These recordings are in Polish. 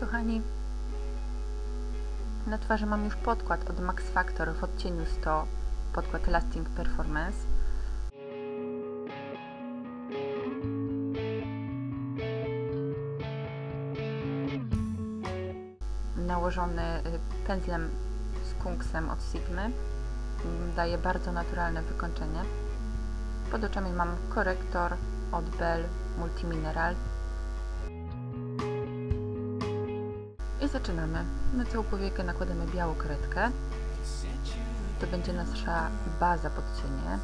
kochani. Na twarzy mam już podkład od Max Factor w odcieniu 100, podkład Lasting Performance. Nałożony y, pędzlem z kunksem od Sigmy. Daje bardzo naturalne wykończenie. Pod oczami mam korektor od Bell Multimineral I zaczynamy. Na całą powiekę nakładamy białą kredkę. To będzie nasza baza pod cienie.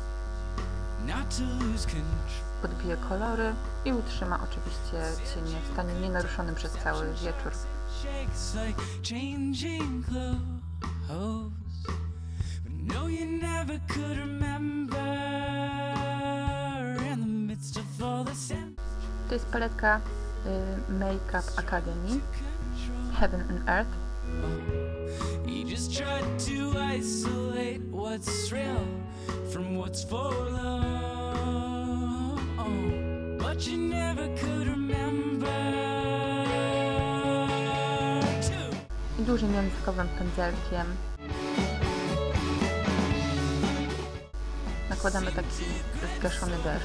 Podbije kolory i utrzyma oczywiście cienie w stanie nienaruszonym przez cały wieczór. To jest paletka y, Makeup Academy Heaven and Earth. You just tried to isolate what's real from what's for love. But you never could remember. I dużym językowym pędzelkiem nakładamy taki zgaszony beż.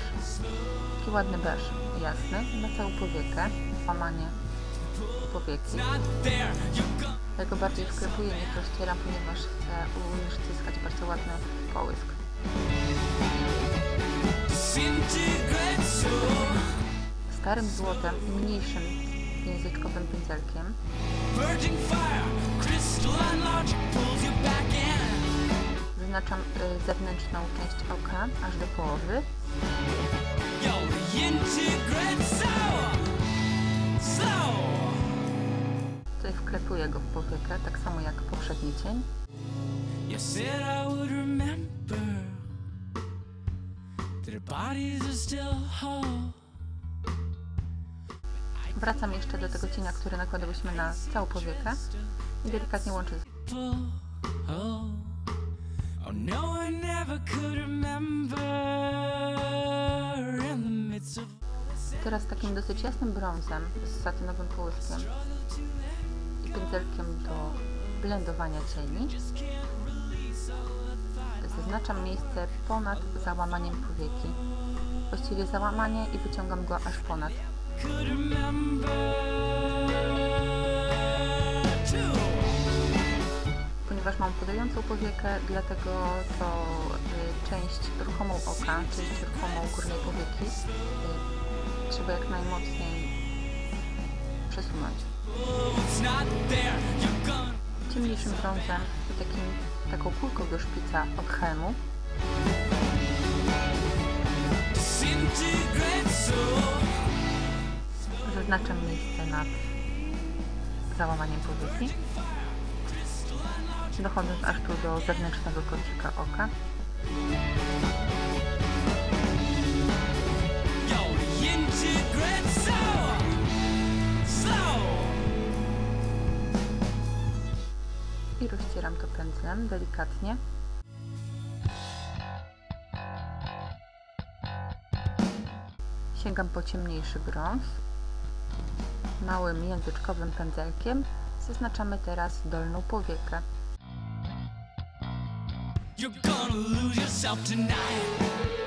Taki ładny beż, jasny, na całą powiekę, łamanie powieki. Ja go bardziej wklepuję niż rozcieram, ponieważ chcę uzyskać bardzo ładny połysk. Starym złotem i mniejszym języczkowym pędzelkiem wyznaczam y, zewnętrzną część oka aż do połowy. Yo, wklepuję go w powiekę, tak samo jak poprzedni cień. You said I would remember that our bodies are still whole. Wracam jeszcze do tego cienia, który nakładałyśmy na całą powiekę i delikatnie łączę. Oh, oh no, I never could remember in the midst of Teraz takim dosyć jasnym brązem z satynowym połyskiem i pędzelkiem do blendowania cieni zaznaczam miejsce ponad załamaniem powieki. Właściwie załamanie i wyciągam go aż ponad. Ponieważ mam podającą powiekę, dlatego to y, część ruchomą oka, część ruchomą górnej powieki y, trzeba jak najmocniej przesunąć. Ciemniejszym brązem i takim, taką kulką do szpica od soul. zaznaczam miejsce nad załamaniem powieki dochodząc aż tu do zewnętrznego kącika oka i rozcieram to pędzlem delikatnie. Sięgam po ciemniejszy brąz. Małym języczkowym pędzelkiem zaznaczamy teraz dolną powiekę You're gonna lose yourself tonight.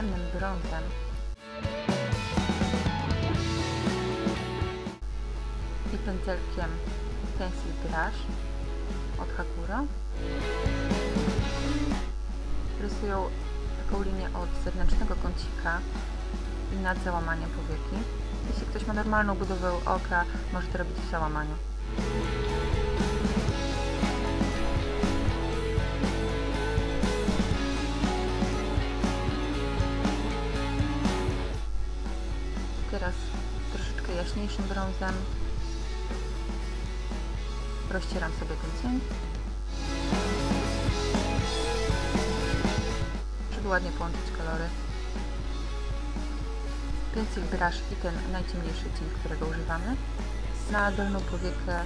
Ciemnym brązem. I pędzelkiem Pencil Brush od Hakuro. Rysują taką linię od zewnętrznego kącika i nad załamaniem powieki. Jeśli ktoś ma normalną budowę oka, może to robić w załamaniu. Troszeczkę jaśniejszym brązem rozcieram sobie ten cień, żeby ładnie połączyć kolory. Pencil brush i ten najciemniejszy cień, którego używamy. Na dolną powiekę,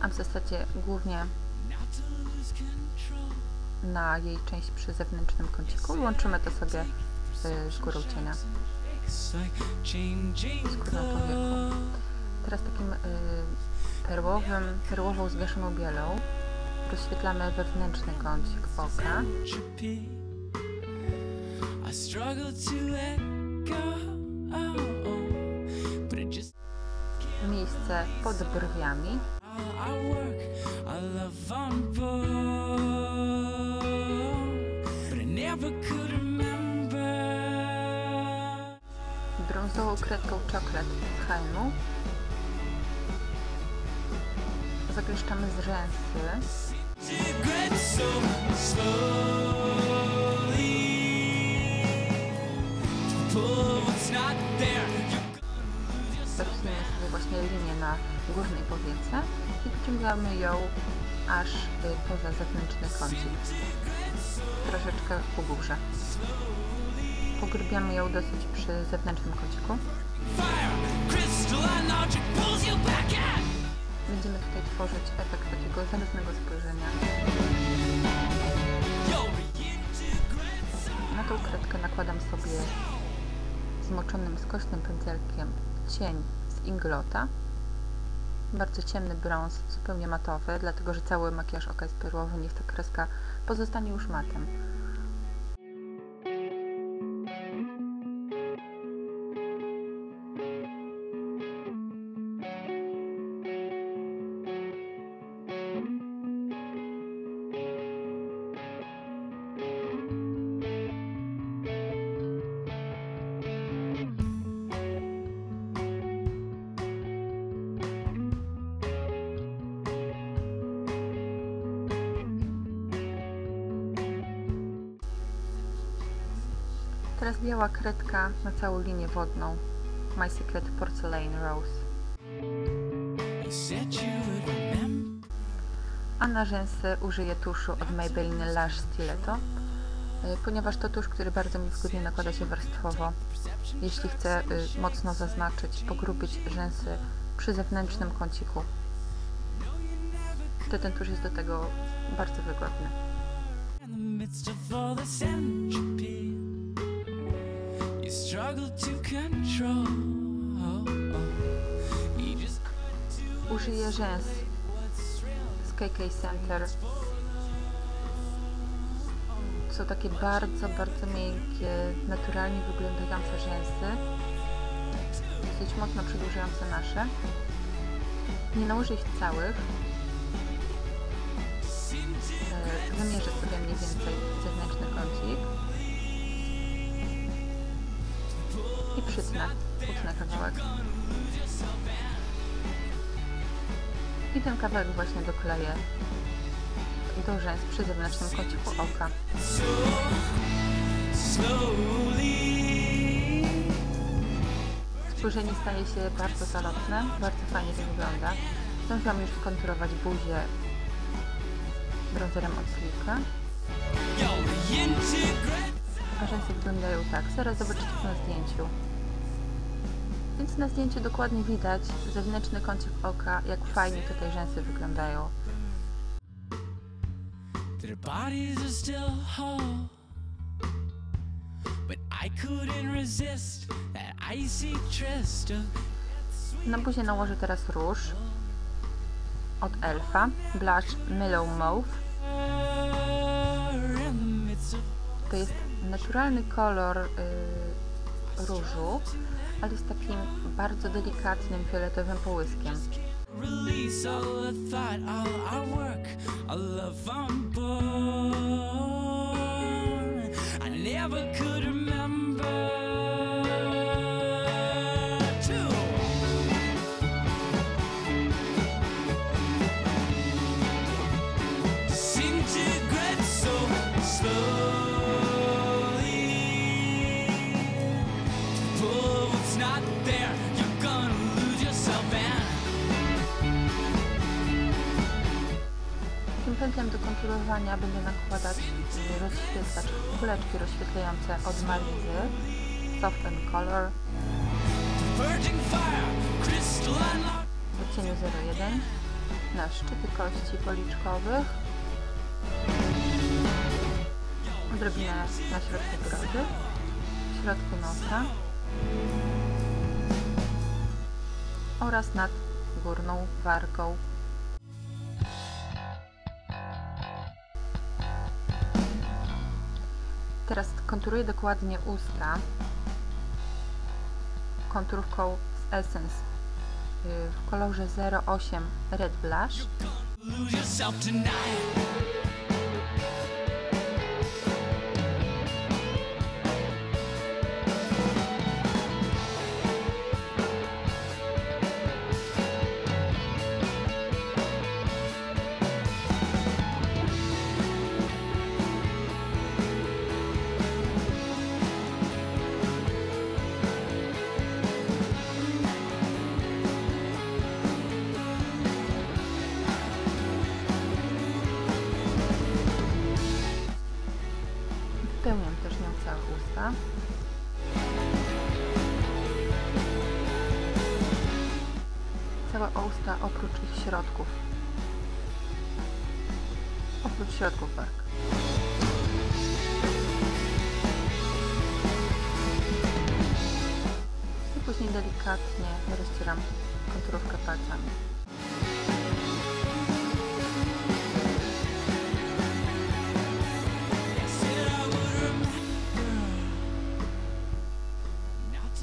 a w zasadzie głównie na jej część przy zewnętrznym kąciku łączymy to sobie y, z górą cienia, Z clothes. Teraz takim y, perłowym, perłową zgaszoną bielą rozświetlamy wewnętrzny kącik oka. Miejsce pod brwiami. Never could brązową kredką z Heimu. Zakleszczamy z rzęsy. Zarysujemy sobie właśnie linię na górnej powiece i pociągamy ją aż y, poza zewnętrzny kącik. Troszeczkę ku górze. Pogrzybiamy ją dosyć przy zewnętrznym kąciku. Będziemy tutaj tworzyć efekt takiego zaludnego spojrzenia. Na tą kredkę nakładam sobie zmoczonym skośnym pędzelkiem cień z Inglota. Bardzo ciemny brąz, zupełnie matowy, dlatego że cały makijaż oka jest perłowy, niech ta kreska pozostanie już matem. Teraz biała kredka na całą linię wodną. My Secret Porcelain Rose. A na rzęsy użyję tuszu od Maybelline Lash Stiletto, y, ponieważ to tusz, który bardzo mi wygodnie nakłada się warstwowo. Jeśli chcę y, mocno zaznaczyć, pogrubić rzęsy przy zewnętrznym kąciku, to ten tusz jest do tego bardzo wygodny. You to control. Użyję rzęs z KK Center. Są takie bardzo, bardzo miękkie, naturalnie wyglądające rzęsy. Dosyć mocno przedłużające nasze. Nie nałożę ich całych. E, Wymierzę sobie mniej więcej zewnętrzny kącik. I przytnę, utnę kawałek. I ten kawałek właśnie dokleję do rzęs przy zewnętrznym kąciku oka. Spojrzenie staje się bardzo zalotne, bardzo fajnie to wygląda. Zdążyłam już skonturować buzię bronzerem od reintegrate. a rzęsy wyglądają tak. Zaraz zobaczycie na zdjęciu. Więc na zdjęciu dokładnie widać zewnętrzny kącik oka, jak fajnie tutaj rzęsy wyglądają. Their bodies are still whole. But I couldn't resist that icy tryst of Na buzię nałożę teraz róż od Elfa, blush Mellow Mauve. To jest naturalny kolor y, różu, ale z takim bardzo delikatnym fioletowym połyskiem. release opakowania będę nakładać rozświetlacz, kuleczki rozświetlające od Marizy Soft and Color. W cieniu 01 na szczyty kości policzkowych. Odrobinę na środku brody. W środku nosa. Oraz nad górną wargą. Teraz konturuję dokładnie usta konturką z Essence y, w kolorze 08 Red Blush. Całe usta oprócz ich środków. Oprócz środków warg. I później delikatnie rozcieram konturówkę palcami.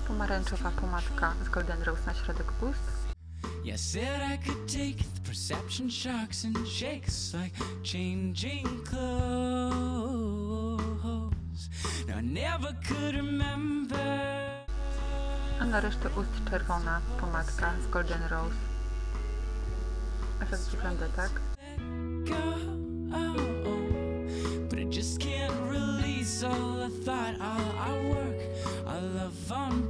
Pomarańczowa pomadka z Golden Rose na środek ust. Yeah, said I could take the perception shocks and shakes like changing clothes. Now I never could remember. A na resztę ust czerwona pomadka z Golden Rose. Efekt wygląda tak. Oh, but I just can't release all the thought, ah, all our work, our love on